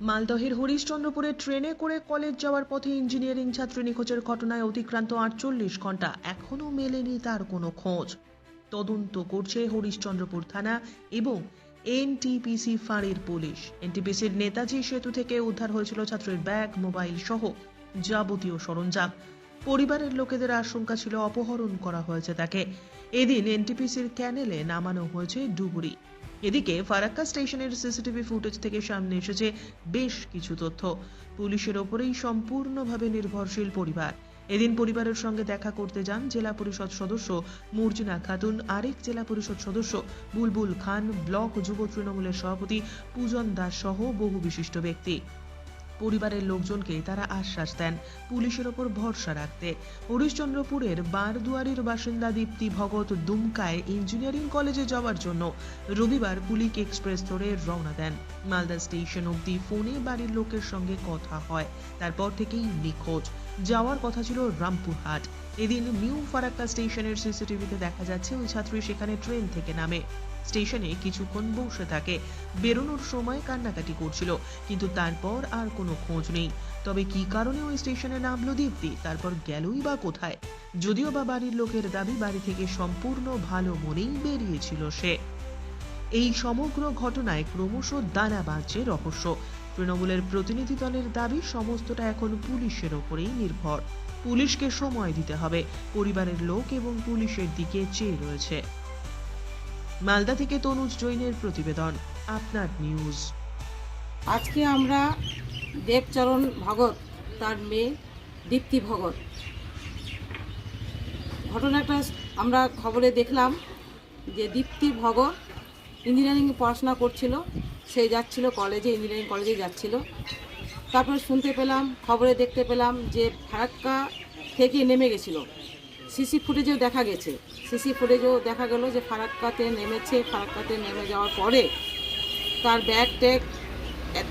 মালদহের হরিশ্চন্দ্রপুরে ট্রেনে করে কলেজ যাওয়ার পথে ইঞ্জিনিয়ারিং ছাত্রী নিখোঁজের ঘটনায় অতিক্রান্ত আটচল্লিশ ঘণ্টা এখনও মেলেনি তার কোনো খোঁজ। তদন্ত করছে হরিশ্চন্দ্রপুর থানা এবং এনটিপিসি ফাঁড়ির পুলিশ। এনটিপিসির নেতাজি সেতু থেকে উদ্ধার হয়েছিল ছাত্রীর ব্যাগ, মোবাইল সহ যাবতীয় সরঞ্জাম। পরিবারের লোকেদের আশঙ্কা ছিল অপহরণ করা হয়েছে তাকে। এদিন এনটিপিসির ক্যানেলে নামানো হয়েছে ডুবুরি। এদিকে ফারাক্কা স্টেশনের সিসিটিভি ফুটেজ থেকে সামনে এসেছে বেশ কিছু তথ্য। পুলিশের ওপরেই সম্পূর্ণভাবে নির্ভরশীল পরিবার। এদিন পরিবারের সঙ্গে দেখা করতে যান জেলা পরিষদ সদস্য মুর্জিনা খাতুন, আরেক জেলা পরিষদ সদস্য বুলবুল খান, ব্লক যুব তৃণমূলের সভাপতি পূজন দাস সহ বহু বিশিষ্ট ব্যক্তি। পরিবারের লোকজনকে তারা আশ্বাস দেন। পুলিশের ওপর ভরসা রাখতে। হরিশচন্দ্রপুরের বারদুয়ারির বাসিন্দা দীপ্তি ভগত দুমকায় ইঞ্জিনিয়ারিং কলেজে যাওয়ার জন্য রবিবার পুলিক এক্সপ্রেস ধরে রওনা দেন। মালদা স্টেশন অবধি ফোনে বাড়ির লোকের সঙ্গে কথা হয়। তারপর থেকেই নিখোঁজ। যাওয়ার কথা ছিল রামপুরহাট। এদিন নিউ ফারাক্কা স্টেশনের সিসিটিভিতে দেখা যাচ্ছে, ওই ছাত্রী সেখানে ট্রেন থেকে নামে। স্টেশনে কিছুক্ষণ বসে থাকে। বেরোনোর সময় কান্নাকাটি করছিল, কিন্তু তারপর আর কোনো খোঁজ নেই। তবে কি কারণে ওই স্টেশনে নামলো দীপ্তি? তারপর গেলই বা কোথায়? যদিও বা বাড়ির লোকের দাবি, বাড়ি থেকে সম্পূর্ণ ভালো মনেই বেরিয়েছিল সে। এই সমগ্র ঘটনায় ক্রমশ দানা বাঁধছে রহস্য। তৃণমূলের প্রতিনিধি দলের দাবি সমস্তটা এখন পুলিশের ওপরেই নির্ভর। পুলিশকে সময় দিতে হবে। পরিবারের লোক এবং পুলিশের দিকে চেয়ে রয়েছে। মালদা থেকে তনুজ জৈনের প্রতিবেদন, আপনার নিউজ। আজকে আমরা দেবচরণ ভগত, তার মেয়ে দীপ্তি ভগত। ঘটনাটা আমরা খবরে দেখলাম যে দীপ্তি ভগত ইঞ্জিনিয়ারিং পড়াশোনা করছিল। সে যাচ্ছিল কলেজে ইঞ্জিনিয়ারিং কলেজে যাচ্ছিল। তারপরে শুনতে পেলাম, খবরে দেখতে পেলাম যে ফারাক্কা থেকে নেমে গেছিল। সিসি ফুটেজেও দেখা গেছে। সিসি ফুটেজেও দেখা গেল যে ফারাক্কাতে নেমেছে। ফারাক্কাতে নেমে যাওয়ার পরে তার ব্যাগ ট্যাগ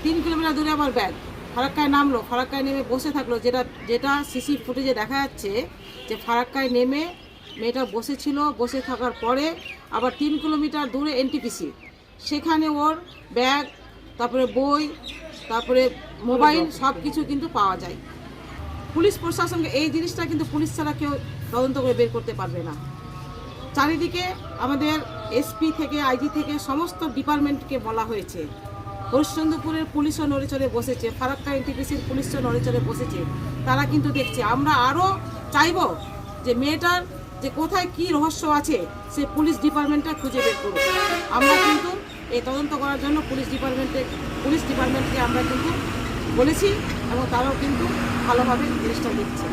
তিন কিলোমিটার দূরে আমার ব্যাগ ফারাক্কায় নামলো। ফারাক্কায় নেমে বসে থাকল। যেটা যেটা সিসি ফুটেজে দেখা যাচ্ছে যে ফারাক্কায় নেমে মেয়েটা বসেছিল। বসে থাকার পরে আবার তিন কিলোমিটার দূরে এনটিপিসি সেখানে ওর ব্যাগ তারপরে বই তারপরে মোবাইল সব কিছু কিন্তু পাওয়া যায়। পুলিশ প্রশাসনকে এই জিনিসটা কিন্তু পুলিশ ছাড়া কেউ তদন্ত করে বের করতে পারবে না। চারিদিকে আমাদের এসপি থেকে আইজি থেকে সমস্ত ডিপার্টমেন্টকে বলা হয়েছে। হরিশ্চন্দ্রপুরের পুলিশও নড়ে চড়ে বসেছে ফারাক্কা এনটিপিসির পুলিশও নড়ে চড়ে বসেছে। তারা কিন্তু দেখছে আমরা আরও চাইব যে মেয়েটার যে কোথায় কি রহস্য আছে সে পুলিশ ডিপার্টমেন্টটা খুঁজে বের করুক। আমরা কিন্তু এই তদন্ত করার জন্য পুলিশ ডিপার্টমেন্টে, পুলিশ ডিপার্টমেন্টকে আমরা কিন্তু বলেছি এবং তারাও কিন্তু ভালোভাবে জিনিসটা দেখছে।